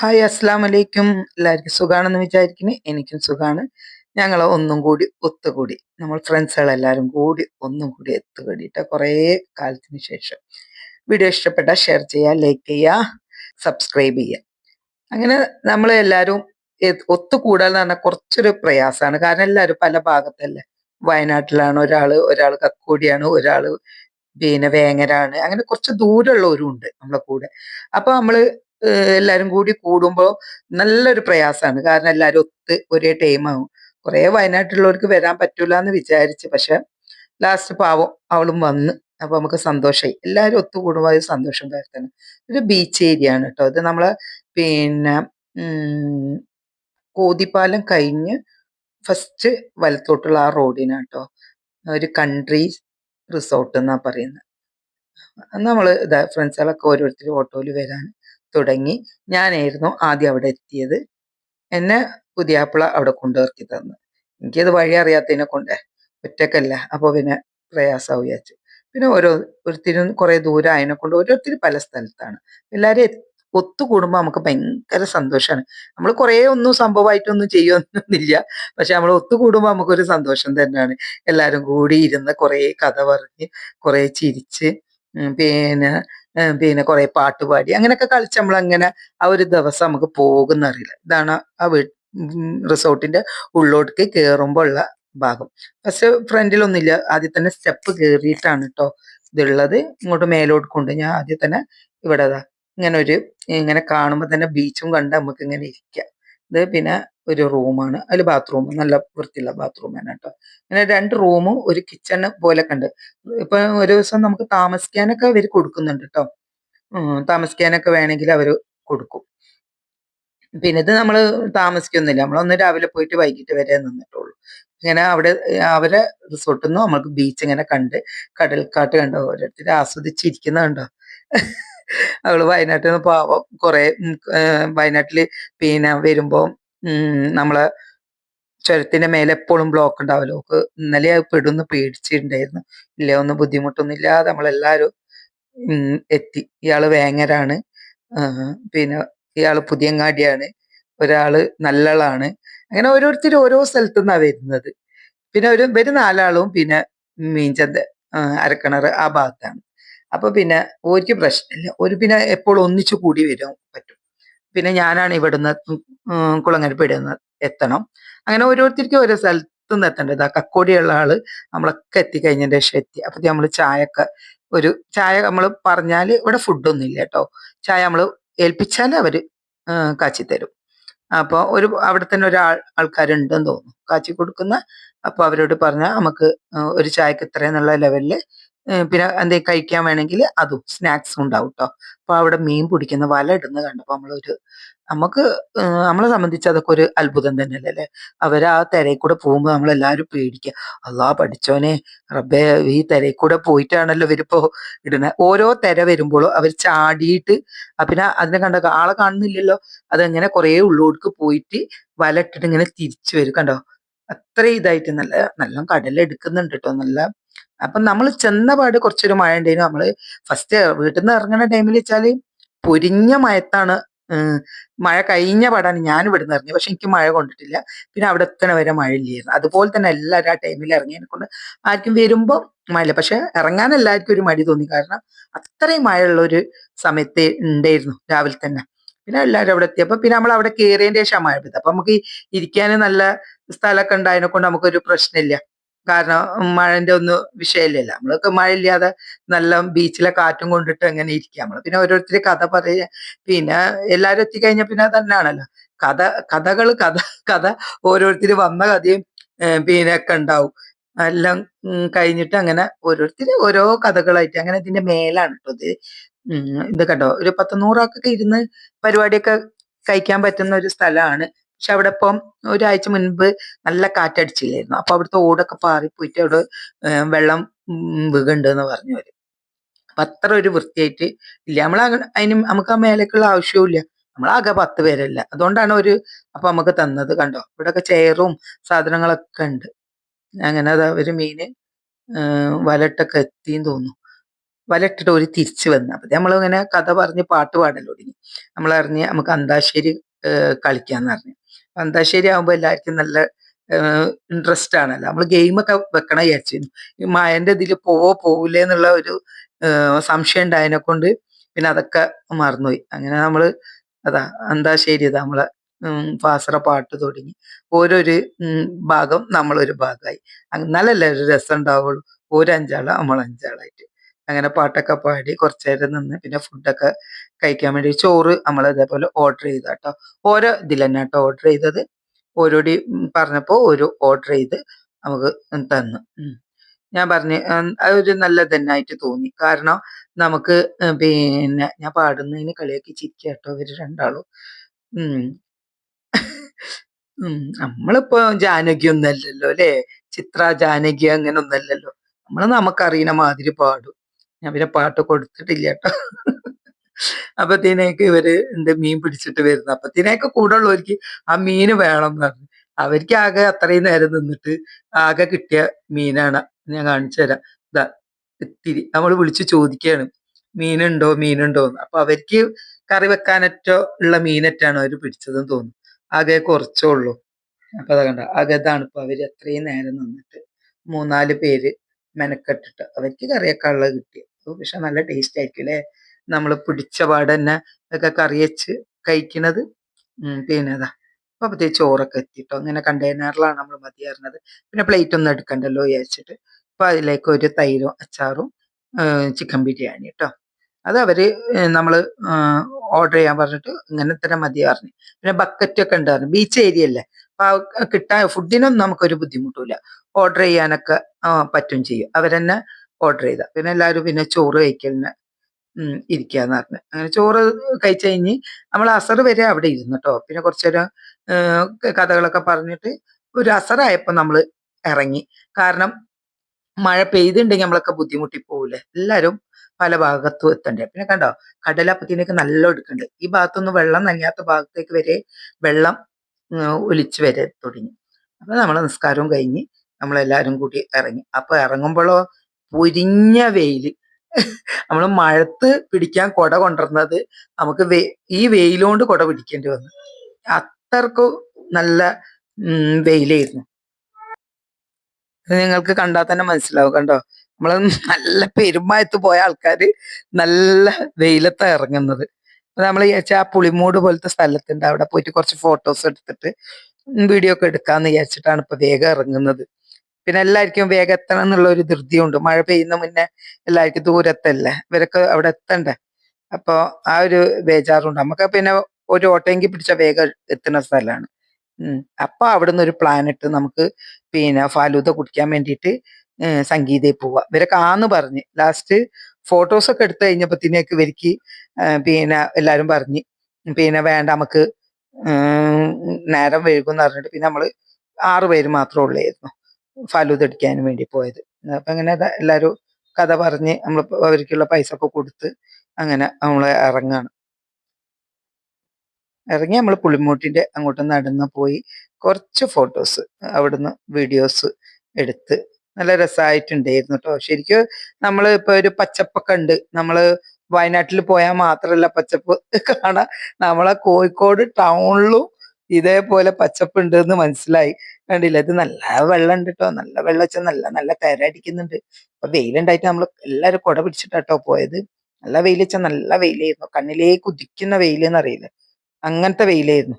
Hi അസ്സാം വലൈക്കും എല്ലാവർക്കും സുഖാണെന്ന് വിചാരിക്കുന്നു. എനിക്കും സുഖമാണ് ഞങ്ങൾ ഒന്നും കൂടി ഒത്തുകൂടി. നമ്മൾ ഫ്രണ്ട്സുകളെല്ലാവരും കൂടി ഒന്നും കൂടി എത്തുകൂടിയിട്ട് കുറേ കാലത്തിന് ശേഷം. വീഡിയോ ഇഷ്ടപ്പെട്ടാൽ ഷെയർ ചെയ്യുക ലൈക്ക് ചെയ്യുക സബ്സ്ക്രൈബ് ചെയ്യുക അങ്ങനെ നമ്മൾ എല്ലാവരും ഒത്തുകൂടാൻ എന്ന് പറഞ്ഞാൽ കുറച്ചൊരു പ്രയാസമാണ് കാരണം എല്ലാവരും പല ഭാഗത്തല്ലേ. വയനാട്ടിലാണ് ഒരാൾ ഒരാൾ കക്കോടിയാണ് ഒരാൾ പിന്നെ വേങ്ങരാണ്. അങ്ങനെ കുറച്ച് ദൂരമുള്ളവരും ഉണ്ട് നമ്മളെ കൂടെ. അപ്പൊ നമ്മൾ എല്ലാരും കൂടി കൂടുമ്പോൾ നല്ലൊരു പ്രയാസമാണ് കാരണം എല്ലാരും ഒത്ത് ഒരേ ടൈമാവും കുറെ വയനാട്ടിലുള്ളവർക്ക് വരാൻ പറ്റൂല എന്ന് വിചാരിച്ച്. പക്ഷെ ലാസ്റ്റ് പാവം അവളും വന്ന്. അപ്പൊ നമുക്ക് സന്തോഷമായി എല്ലാവരും ഒത്തുകൂടുമ്പോൾ അത് സന്തോഷം പകർത്തണം. ഒരു ബീച്ച് ഏരിയ ആണ് കേട്ടോ ഇത് നമ്മൾ പിന്നെ കോതിപ്പാലം കഴിഞ്ഞ് ഫസ്റ്റ് വലത്തോട്ടുള്ള ആ റോഡിനാണ് കേട്ടോ ഒരു കൺട്രി റിസോർട്ട് എന്നാ പറയുന്നത് നമ്മൾ ഇതാ ഫ്രണ്ട്സുകളൊക്കെ ഓരോരുത്തർ ഓട്ടോയിൽ വരാൻ തുടങ്ങി. ഞാനായിരുന്നു ആദ്യം അവിടെ എത്തിയത്. എന്നെ പുതിയാപ്പിള അവിടെ കൊണ്ടുവർക്ക് തന്നു. എനിക്കത് വഴി അറിയാത്തതിനെ കൊണ്ട് ഒറ്റക്കല്ല. അപ്പോൾ പിന്നെ പ്രയാസമാവും വിചാരിച്ചു. പിന്നെ ഓരോ ഒരുത്തിനും കുറേ ദൂരം അതിനെ കൊണ്ട് ഓരോരുത്തർ പല സ്ഥലത്താണ്. എല്ലാവരും ഒത്തുകൂടുമ്പോൾ നമുക്ക് ഭയങ്കര സന്തോഷമാണ് നമ്മൾ കുറേ ഒന്നും സംഭവമായിട്ടൊന്നും ചെയ്യൊന്നുമില്ല പക്ഷെ നമ്മൾ ഒത്തുകൂടുമ്പോൾ നമുക്കൊരു സന്തോഷം തന്നെയാണ് എല്ലാവരും കൂടി ഇരുന്ന് കുറേ കഥ പറഞ്ഞ് കുറേ ചിരിച്ച് പിന്നെ പിന്നെ കുറെ പാട്ട് പാടി. അങ്ങനെയൊക്കെ കളിച്ച് നമ്മൾ അങ്ങനെ ആ ഒരു ദിവസം നമുക്ക് പോകുന്ന അറിയില്ല. ഇതാണ് ആ വീ റിസോർട്ടിന്റെ ഉള്ളോട്ടേക്ക് കേറുമ്പോൾ ഉള്ള ഭാഗം. പക്ഷെ ഫ്രണ്ടിലൊന്നുമില്ല. ആദ്യം തന്നെ സ്റ്റെപ്പ് കയറിയിട്ടാണ് കേട്ടോ ഇതുള്ളത്. ഇങ്ങോട്ട് മേലോട്ട് കൊണ്ട് ഞാൻ ആദ്യം തന്നെ ഇവിടെ ഇങ്ങനെ ഒരു ഇങ്ങനെ കാണുമ്പോൾ തന്നെ ബീച്ചും കണ്ട് നമുക്ക് ഇങ്ങനെ ഇരിക്കാം. ഇത് പിന്നെ ഒരു റൂമാണ്. അതിൽ ബാത്റൂം നല്ല വൃത്തിയുള്ള ബാത്റൂം ആണ് കേട്ടോ. അങ്ങനെ രണ്ട് റൂമും ഒരു കിച്ചൺ പോലെ കണ്ട് ഇപ്പൊ ഒരു ദിവസം നമുക്ക് താമസിക്കാനൊക്കെ അവർ കൊടുക്കുന്നുണ്ട് കേട്ടോ. താമസിക്കാനൊക്കെ വേണമെങ്കിൽ അവർ കൊടുക്കും. പിന്നെ ഇത് നമ്മൾ താമസിക്കൊന്നുമില്ല നമ്മളൊന്ന് രാവിലെ പോയിട്ട് വൈകിട്ട് വരെ നിന്നിട്ടുള്ളൂ. ഇങ്ങനെ അവിടെ അവരെ റിസോർട്ടിൽ നിന്ന് നമ്മൾക്ക് ബീച്ച് ഇങ്ങനെ കണ്ട് കടൽക്കാട്ട് കണ്ടോ ഓരോരുത്തർ ആസ്വദിച്ചിരിക്കുന്ന കണ്ടോ? അവൾ വയനാട്ടിൽ നിന്ന് പാവം കുറെ വയനാട്ടിൽ പിന്നെ വരുമ്പോ നമ്മളെ ചുരത്തിന്റെ മേലെ എപ്പോഴും ബ്ലോക്ക് ഉണ്ടാവല്ലോ. ഓക്ക് ഇന്നലെ പെടുന്ന് പേടിച്ചിട്ടുണ്ടായിരുന്നു. ഇല്ല ഒന്നും ബുദ്ധിമുട്ടൊന്നും ഇല്ലാതെ നമ്മളെല്ലാരും എത്തി. ഇയാൾ വേങ്ങരാണ്. പിന്നെ ഇയാൾ പുതിയങ്ങാടിയാണ് ഒരാൾ നല്ലളാണ് അങ്ങനെ ഓരോരുത്തർ ഓരോ സ്ഥലത്തു നിന്നാണ് വരുന്നത്. പിന്നെ ഒരു ഇവർ നാലാളും പിന്നെ മീൻചന്ത അരക്കണർ ആ ഭാഗത്താണ്. അപ്പൊ പിന്നെ ഒരു പ്രശ്നമില്ല. ഒരു പിന്നെ എപ്പോഴും ഒന്നിച്ചു കൂടി വരാൻ പറ്റും. പിന്നെ ഞാനാണ് ഇവിടുന്ന് കുളങ്ങരപ്പിടുന്ന് എത്തണം. അങ്ങനെ ഓരോരുത്തർക്കും ഓരോ സ്ഥലത്തു നിന്ന് എത്തേണ്ടത് ആ കക്കോടിയുള്ള ആൾ നമ്മളൊക്കെ എത്തിക്കഴിഞ്ഞതിന്റെ ശേഷം എത്തി. അപ്പൊ നമ്മൾ ചായയൊക്കെ ഒരു ചായ നമ്മൾ പറഞ്ഞാൽ ഇവിടെ ഫുഡൊന്നും ഇല്ല കേട്ടോ. ചായ നമ്മൾ ഏൽപ്പിച്ചാൽ അവർ കാച്ചി തരും. അപ്പോൾ ഒരു അവിടെ തന്നെ ഒരാൾ ആൾക്കാരുണ്ടെന്ന് തോന്നുന്നു. കാച്ചി കൊടുക്കുന്ന അപ്പോൾ അവരോട് പറഞ്ഞാൽ നമുക്ക് ഒരു ചായക്ക് ഇത്രയെന്നുള്ള ലെവലിൽ പിന്നെ എന്തെങ്കിലും കഴിക്കാൻ വേണമെങ്കിൽ അതും സ്നാക്സും ഉണ്ടാവും കേട്ടോ അപ്പൊ അവിടെ മീൻ പിടിക്കുന്ന വല ഇടുന്ന കണ്ടപ്പോ നമ്മളൊരു നമുക്ക് നമ്മളെ സംബന്ധിച്ച് അതൊക്കെ ഒരു അത്ഭുതം തന്നെയല്ലേ അല്ലേ? അവർ ആ തിരയിൽ കൂടെ പോകുമ്പോൾ നമ്മളെല്ലാവരും പേടിക്കുക അള്ളാ പഠിച്ചോനെ റബ്ബെ ഈ തിരയിൽ കൂടെ പോയിട്ടാണല്ലോ ഇവരിപ്പോ ഇടുന്നത് ഓരോ തിര വരുമ്പോഴും അവർ ചാടിയിട്ട് പിന്നെ അതിനെ കണ്ട ആളെ കാണുന്നില്ലല്ലോ. അതങ്ങനെ കുറേ ഉള്ളോടുക്ക് പോയിട്ട് വല ഇട്ടിട്ട് ഇങ്ങനെ തിരിച്ചു വരും കണ്ടോ? അത്ര ഇതായിട്ട് നല്ല നല്ല കടലെടുക്കുന്നുണ്ട് കേട്ടോ നല്ല അപ്പൊ നമ്മൾ ചെന്ന പാട് കുറച്ചൊരു മഴ ഉണ്ടായിരുന്നു നമ്മൾ ഫസ്റ്റ് വീട്ടിൽ നിന്ന് ഇറങ്ങുന്ന ടൈമിൽ വെച്ചാൽ പൊരിഞ്ഞ മയത്താണ് മഴ കഴിഞ്ഞ പാടാണ് ഞാൻ ഇവിടെ നിന്ന് ഇറങ്ങി പക്ഷെ എനിക്ക് മഴ കൊണ്ടിട്ടില്ല. പിന്നെ അവിടെ എത്തണ വരെ മഴ ഇല്ലായിരുന്നു അതുപോലെ തന്നെ എല്ലാവരും ആ ടൈമിൽ ഇറങ്ങിയതിനെ കൊണ്ട് ആർക്കും വരുമ്പോൾ മഴയില്ല പക്ഷെ ഇറങ്ങാൻ എല്ലാവർക്കും ഒരു മടി തോന്നി. കാരണം അത്രയും മഴയുള്ള ഒരു സമയത്ത് ഉണ്ടായിരുന്നു രാവിലെ തന്നെ. പിന്നെ എല്ലാവരും അവിടെ എത്തിയപ്പോൾ പിന്നെ നമ്മൾ അവിടെ കയറിയതിന്റെ ശേഷം മഴ പെയ്തു അപ്പൊ നമുക്ക് ഇരിക്കാൻ നല്ല സ്ഥലമൊക്കെ ഉണ്ടായതിനെ കൊണ്ട് നമുക്കൊരു പ്രശ്നമില്ല കാരണം മഴന്റെ ഒന്നും വിഷയമില്ലല്ലോ. നമ്മളൊക്കെ മഴ ഇല്ലാതെ നല്ല ബീച്ചിലെ കാറ്റും കൊണ്ടിട്ട് അങ്ങനെ ഇരിക്കുക നമ്മൾ പിന്നെ ഓരോരുത്തർ കഥ പറയുക പിന്നെ എല്ലാരും എത്തിക്കഴിഞ്ഞാൽ പിന്നെ തന്നെയാണല്ലോ കഥ കഥകൾ കഥ കഥ ഓരോരുത്തർ വന്ന കഥയും പിന്നെ ഒക്കെ ഉണ്ടാവും. എല്ലാം കഴിഞ്ഞിട്ട് അങ്ങനെ ഓരോരുത്തർ ഓരോ കഥകളായിട്ട് അങ്ങനെ ഇതിന്റെ മേലാണ് കേട്ടോ ഇത്. ഇത് കണ്ടോ? ഒരു പത്ത് നൂറാക്കൊക്കെ ഇരുന്ന് പരിപാടിയൊക്കെ കഴിക്കാൻ പറ്റുന്ന ഒരു സ്ഥലമാണ് പക്ഷെ അവിടെ ഇപ്പം ഒരാഴ്ച മുൻപ് നല്ല കാറ്റടിച്ചില്ലായിരുന്നു. അപ്പൊ അവിടുത്തെ ഓടൊക്കെ പാറിപ്പോയിട്ട് അവിടെ വെള്ളം വീകുണ്ട് എന്ന് പറഞ്ഞു അവർ. അപ്പൊ അത്ര ഒരു വൃത്തിയായിട്ട് ഇല്ല. നമ്മൾ അതിന് നമുക്ക് ആ മേലേക്കുള്ള ആവശ്യവും നമ്മളാകെ പത്ത് പേരല്ല. അതുകൊണ്ടാണ് ഒരു അപ്പൊ നമുക്ക് തന്നത് കണ്ടോ? ഇവിടെയൊക്കെ ചെയറും സാധനങ്ങളൊക്കെ ഉണ്ട്. അങ്ങനെ അതാ ഒരു മീന് വലട്ടൊക്കെ എത്തിന്ന് തോന്നുന്നു. വലട്ടിട്ട് ഒരു തിരിച്ചു വന്ന്. അപ്പൊ നമ്മളിങ്ങനെ കഥ പറഞ്ഞ് പാട്ട് പാടല്ലോ തുടങ്ങി. നമ്മളറിഞ്ഞ് നമുക്ക് അന്താശ്ശേരി കളിക്കാന്ന് പറഞ്ഞു അന്താശ്ശേരി ആകുമ്പോൾ എല്ലാവർക്കും നല്ല ഇൻട്രസ്റ്റ് ആണല്ലോ. നമ്മൾ ഗെയിമൊക്കെ വെക്കണം വിചാരിച്ചിരുന്നു. ഈ മായന്റെ ഇതിൽ പോവോ പോവില്ലേ എന്നുള്ള ഒരു സംശയം ഉണ്ടായതിനെ കൊണ്ട് പിന്നെ അതൊക്കെ മറന്നുപോയി. അങ്ങനെ നമ്മൾ അതാ അന്താശ്ശേരി ഇതാ നമ്മളെ പാസറ പാട്ട് തുടങ്ങി. ഓരോരു ഭാഗം നമ്മളൊരു ഭാഗമായി. എന്നാലല്ലേ ഒരു രസം ഉണ്ടാവുള്ളൂ. ഒരു നമ്മളഞ്ചാളായിട്ട്. അങ്ങനെ പാട്ടൊക്കെ പാടി കുറച്ചു നേരം നിന്ന് പിന്നെ ഫുഡൊക്കെ കഴിക്കാൻ വേണ്ടി ചോറ് നമ്മൾ ഇതേപോലെ ഓർഡർ ചെയ്ത കേട്ടോ ഓരോ ഇതിൽ തന്നെ കേട്ടോ ഓർഡർ ചെയ്തത്. ഓരോടി പറഞ്ഞപ്പോൾ ഒരു ഓർഡർ ചെയ്ത് നമുക്ക് തന്നു. ഞാൻ പറഞ്ഞു അതൊരു നല്ല തന്നെയായിട്ട് തോന്നി. കാരണം നമുക്ക് പിന്നെ ഞാൻ പാടുന്നതിന് കളിയാക്കി ചിരിക്കുക കേട്ടോ ഇവർ രണ്ടാളും. നമ്മളിപ്പോ ജാനകി ഒന്നല്ലല്ലോ അല്ലേ? ചിത്ര ജാനകി അങ്ങനെ ഒന്നല്ലല്ലോ നമ്മൾ നമുക്കറിയുന്ന മാതിരി പാടും. ഞാൻ പിന്നെ പാട്ട് കൊടുത്തിട്ടില്ല കേട്ടോ അപ്പത്തേനേക്ക് ഇവർ എന്റെ മീൻ പിടിച്ചിട്ട് വരുന്നു. അപ്പത്തേനേക്ക് കൂടെ ഉള്ളവർക്ക് ആ മീൻ വേണം എന്ന് പറഞ്ഞു. അവർക്ക് ആകെ അത്രയും നേരം നിന്നിട്ട് ആകെ കിട്ടിയ മീനാണ് ഞാൻ കാണിച്ചു തരാം. ഇതാ ഇത്തിരി നമ്മൾ വിളിച്ചു ചോദിക്കുകയാണ് മീനുണ്ടോ മീനുണ്ടോ എന്ന് അപ്പൊ അവർക്ക് കറി വെക്കാനറ്റോ ഉള്ള മീനറ്റാണ് അവർ പിടിച്ചതെന്ന് തോന്നുന്നു. ആകെ കുറച്ചേ ഉള്ളൂ. അപ്പൊ അതാ കണ്ട ആകെ ഇതാണ് ഇപ്പൊ അവർ അത്രയും നേരം നിന്നിട്ട് മൂന്നാൽ പേര് മെനക്കെട്ടിട്ട്. അവർക്ക് കറിയൊക്കെ ഉള്ളത് കിട്ടി പക്ഷെ നല്ല ടേസ്റ്റ് ആയിരിക്കും അല്ലേ നമ്മൾ പിടിച്ച പാട് തന്നെ ഒക്കെ കറി വെച്ച് പിന്നെ അതാ. അപ്പൊ അപ്പത്തേ ചോറൊക്കെ എത്തിയിട്ടോ. അങ്ങനെ കണ്ടെയ്നറിലാണ് നമ്മൾ മതി പറഞ്ഞത്. പിന്നെ പ്ലേറ്റ് ഒന്നും എടുക്കണ്ടല്ലോ വിചാരിച്ചിട്ട്. അപ്പൊ അതിലേക്ക് ഒരു തൈരും അച്ചാറും ചിക്കൻ ബിരിയാണി കേട്ടോ അത് അവർ ഏഹ് നമ്മൾ ഓർഡർ ചെയ്യാൻ പറഞ്ഞിട്ട് ഇങ്ങനെ തന്നെ മതി പറഞ്ഞു. പിന്നെ ബക്കറ്റ് ഒക്കെ ഉണ്ടായിരുന്നു ബീച്ച് ഏരിയ അല്ലേ? കിട്ടാൻ ഫുഡിനൊന്നും നമുക്കൊരു ബുദ്ധിമുട്ടില്ല ഓർഡർ ചെയ്യാനൊക്കെ പറ്റും ചെയ്യും. അവരെന്നെ ഓർഡർ ചെയ്ത. പിന്നെ എല്ലാവരും പിന്നെ ചോറ് കഴിക്കലിന് ഇരിക്കാന്ന് പറഞ്ഞു. അങ്ങനെ ചോറ് കഴിച്ചു കഴിഞ്ഞ് നമ്മൾ അസർ വരെ അവിടെ ഇരുന്നു കേട്ടോ പിന്നെ കുറച്ചേരം കഥകളൊക്കെ പറഞ്ഞിട്ട് ഒരു അസറായപ്പോ നമ്മൾ ഇറങ്ങി. കാരണം മഴ പെയ്തിണ്ടെങ്കിൽ നമ്മളൊക്കെ ബുദ്ധിമുട്ടി പോവില്ലേ എല്ലാവരും പല ഭാഗത്തും എത്തണ്ടേ. പിന്നെ കണ്ടോ കടലപ്പത്തിനൊക്കെ നല്ല ഒടുക്കുണ്ട് ഈ ഭാഗത്തൊന്നും വെള്ളം നനയാത്ത ഭാഗത്തേക്ക് വരെ വെള്ളം ഒലിച്ച് വരെ തുടങ്ങി. അപ്പൊ നമ്മൾ നിസ്കാരവും കഴിഞ്ഞ് നമ്മളെല്ലാരും കൂടി ഇറങ്ങി. അപ്പോൾ ഇറങ്ങുമ്പോഴോ പൊരിഞ്ഞ വെയിൽ. നമ്മൾ മഴത്ത് പിടിക്കാൻ കുട കൊണ്ടുവന്നത് നമുക്ക് ഈ വെയിലോണ്ട് കുട പിടിക്കേണ്ടി വന്നു. അത്രക്കും നല്ല വെയിലായിരുന്നു. നിങ്ങൾക്ക് കണ്ടാൽ തന്നെ മനസ്സിലാവും കണ്ടോ? നമ്മൾ നല്ല പെരുമായത്ത് പോയ ആൾക്കാർ നല്ല വെയിലത്താണ് ഇറങ്ങുന്നത്. നമ്മൾ വിചാരിച്ച ആ പുളിമൂട് പോലത്തെ സ്ഥലത്തുണ്ട്. അവിടെ പോയിട്ട് കുറച്ച് ഫോട്ടോസ് എടുത്തിട്ട് വീഡിയോ ഒക്കെ എടുക്കാന്ന് വിചാരിച്ചിട്ടാണ് ഇപ്പൊ വേഗം ഇറങ്ങുന്നത്. പിന്നെ എല്ലാവർക്കും വേഗം എത്തണം എന്നുള്ള ഒരു ധൃതിയുണ്ട്. മഴ പെയ്യുന്ന മുന്നേ എല്ലാവർക്കും ദൂരത്തല്ലേ? ഇവരൊക്കെ അവിടെ എത്തണ്ടേ? അപ്പൊ ആ ഒരു ബേജാറുണ്ട്. നമുക്ക് പിന്നെ ഒരു ഓട്ടോയെങ്കിൽ പിടിച്ച വേഗം എത്തുന്ന സ്ഥലമാണ്. അപ്പൊ അവിടുന്ന് ഒരു പ്ലാൻ ഇട്ട് നമുക്ക് പിന്നെ ഫാലൂത കുടിക്കാൻ വേണ്ടിയിട്ട് സംഗീതയിൽ പോവാ. ഇവരൊക്കെ ആന്ന് പറഞ്ഞ്. ലാസ്റ്റ് ഫോട്ടോസ് ഒക്കെ എടുത്തു കഴിഞ്ഞപ്പത്തിനേക്ക് ഏഹ് പിന്നെ എല്ലാരും പറഞ്ഞു. പിന്നെ വേണ്ട നമുക്ക് നേരം വൈകും പറഞ്ഞിട്ട് പിന്നെ നമ്മൾ ആറ് പേര് മാത്രമേ ഉള്ളായിരുന്നു. ഫലൂത് എടുക്കാനും വേണ്ടി പോയത്. അപ്പൊ അങ്ങനെ എല്ലാവരും കഥ പറഞ്ഞ് നമ്മൾ അവർക്കുള്ള പൈസ ഒക്കെ കൊടുത്ത് അങ്ങനെ നമ്മൾ ഇറങ്ങാണ്. ഇറങ്ങി നമ്മൾ പുളിമൂട്ടിന്റെ അങ്ങോട്ട് നടന്ന് പോയി കുറച്ച് ഫോട്ടോസ് അവിടുന്ന് വീഡിയോസ് എടുത്ത് നല്ല രസമായിട്ടുണ്ടായിരുന്നു കേട്ടോ ശരിക്കും നമ്മൾ ഇപ്പൊ ഒരു പച്ചപ്പൊക്കെ ഉണ്ട്. നമ്മൾ വയനാട്ടിൽ പോയാൽ മാത്രല്ല പച്ചപ്പ് കാണാം. നമ്മളെ കോഴിക്കോട് ടൗണിലും ഇതേപോലെ പച്ചപ്പ് ഉണ്ട് എന്ന് മനസ്സിലായി. കണ്ടില്ല? ഇത് നല്ല വെള്ളം ഉണ്ട് കേട്ടോ നല്ല വെള്ളം വെച്ചാൽ നല്ല നല്ല തരടിക്കുന്നുണ്ട് അപ്പൊ വെയിലുണ്ടായിട്ട് നമ്മൾ എല്ലാവരും കുട പിടിച്ചിട്ടാട്ടോ പോയത്. നല്ല വെയിൽ വെച്ചാൽ നല്ല വെയിലായിരുന്നു. കണ്ണിലേക്ക് ഉദിക്കുന്ന വെയിൽ എന്നറിയില്ല അങ്ങനത്തെ വെയിലായിരുന്നു.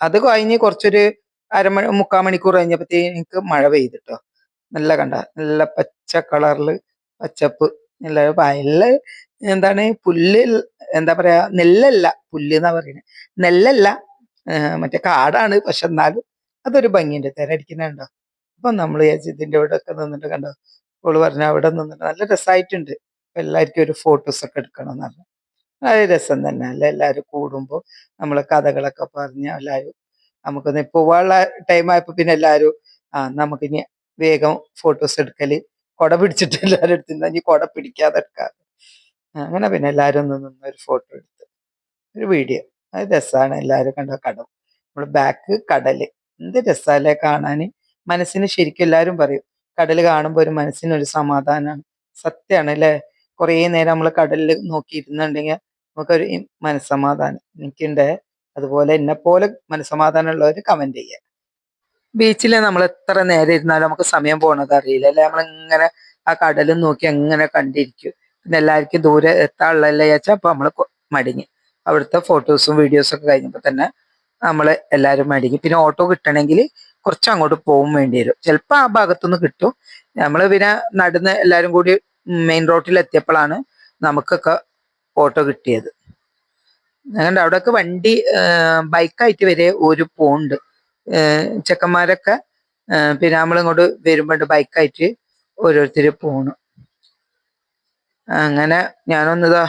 അത് കഴിഞ്ഞ് കുറച്ചൊരു അരമണി മുക്കാൽ മണിക്കൂർ കഴിഞ്ഞപ്പോഴത്തേക്ക് മഴ പെയ്തിട്ടോ നല്ല കണ്ട നല്ല പച്ച കളറിൽ പച്ചപ്പ് നല്ല വയലിൽ എന്താണ് പുല്ല് എന്താ പറയാ നെല്ലല്ല പുല്ല് എന്നാ പറയുന്നത് നെല്ലല്ല മറ്റേ കാടാണ് പക്ഷെ എന്നാലും അതൊരു ഭംഗിയുണ്ട്. തിരടിക്കുന്നുണ്ടോ അപ്പൊ നമ്മൾ ഇതിന്റെ ഇവിടെ ഒക്കെ നിന്നിട്ട് കണ്ടോ? ഓൾ പറഞ്ഞ അവിടെ നിന്നിട്ട് നല്ല രസമായിട്ടുണ്ട് എല്ലാവർക്കും ഒരു ഫോട്ടോസ് ഒക്കെ എടുക്കണം എന്ന് പറഞ്ഞു. വളരെ രസം തന്നെ. അല്ല? എല്ലാവരും കൂടുമ്പോൾ നമ്മൾ കഥകളൊക്കെ പറഞ്ഞ് എല്ലാവരും നമുക്കൊന്ന് പോവാനുള്ള ടൈം ആയപ്പോ പിന്നെ എല്ലാവരും ആ നമുക്കിനി വേഗം ഫോട്ടോസ് എടുക്കൽ. കൊട പിടിച്ചിട്ട് എല്ലാവരും എടുത്തിരുന്ന ഇനി കൊട പിടിക്കാതെ എടുക്കാറ് അങ്ങനെ പിന്നെ എല്ലാവരും ഒന്ന് നിന്ന് ഒരു ഫോട്ടോ എടുത്ത്. ഒരു വീഡിയോ അത് രസമാണ് എല്ലാവരും കണ്ട കടം. നമ്മൾ ബാക്ക് കടൽ. എന്ത് രസമല്ലേ കാണാന്? മനസ്സിന് ശരിക്കും എല്ലാവരും പറയും. കടൽ കാണുമ്പോൾ ഒരു മനസ്സിനൊരു സമാധാനമാണ് സത്യമാണ് അല്ലേ കുറേ നേരം നമ്മൾ കടലിൽ നോക്കിയിരുന്നുണ്ടെങ്കിൽ നമുക്കൊരു മനസ്സമാധാനം. എനിക്കുണ്ട്. അതുപോലെ എന്നെ പോലെ മനസ്സമാധാനം ഉള്ളവർ കമന്റ് ചെയ്യുക ബീച്ചിൽ നമ്മൾ എത്ര നേരം ഇരുന്നാലും നമുക്ക് സമയം പോണത് അറിയില്ല. അല്ലെ? നമ്മളിങ്ങനെ ആ കടലും നോക്കി അങ്ങനെ കണ്ടിരിക്കും. പിന്നെ എല്ലാവർക്കും ദൂരെ എത്താനുള്ളതല്ലേ വെച്ചാൽ അപ്പോൾ നമ്മൾ മടങ്ങി. അവിടുത്തെ ഫോട്ടോസും വീഡിയോസും ഒക്കെ കഴിഞ്ഞപ്പോൾ തന്നെ നമ്മൾ എല്ലാവരും മടങ്ങി. പിന്നെ ഓട്ടോ കിട്ടണമെങ്കിൽ കുറച്ച് അങ്ങോട്ട് പോകും വേണ്ടി വരും. ചിലപ്പോൾ ആ ഭാഗത്തുനിന്ന് കിട്ടും. നമ്മൾ പിന്നെ നടന്ന് എല്ലാവരും കൂടി മെയിൻ റോഡിൽ എത്തിയപ്പോഴാണ് നമുക്കൊക്കെ ഓട്ടോ കിട്ടിയത്. അങ്ങനെ അവിടെയൊക്കെ വണ്ടി ബൈക്കായിട്ട് വരെ ഒരു പോണ്ട് ചെക്കന്മാരൊക്കെ പിന്നെ നമ്മളിങ്ങോട്ട് വരുമ്പോണ്ട് ബൈക്കായിട്ട് ഓരോരുത്തർ പോണു. അങ്ങനെ ഞാനൊന്നിതാ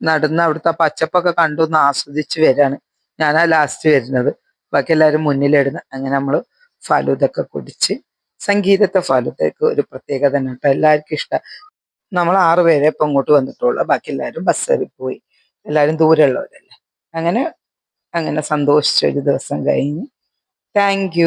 നടന്ന് അവിടുത്തെ പച്ചപ്പൊക്കെ കണ്ടു കണ്ടൊന്ന് ആസ്വദിച്ച് വരാണ്. ഞാനാ ലാസ്റ്റ് വരുന്നത്. ബാക്കി എല്ലാവരും മുന്നിലിടുന്ന അങ്ങനെ നമ്മൾ ഫലൂതൊക്കെ കുടിച്ച് സംഗീതത്തെ ഫലൂദക്ക് ഒരു പ്രത്യേകത തന്നെ കേട്ടോ. എല്ലാവർക്കും ഇഷ്ടം. നമ്മൾ ആറ് പേരെ ഇപ്പൊ ഇങ്ങോട്ട് വന്നിട്ടുള്ളൂ. ബാക്കി എല്ലാവരും ബസ്സറി പോയി. എല്ലാവരും ദൂരമുള്ളവരല്ലേ അങ്ങനെ അങ്ങനെ സന്തോഷിച്ച ഒരു ദിവസം കഴിഞ്ഞ്. താങ്ക്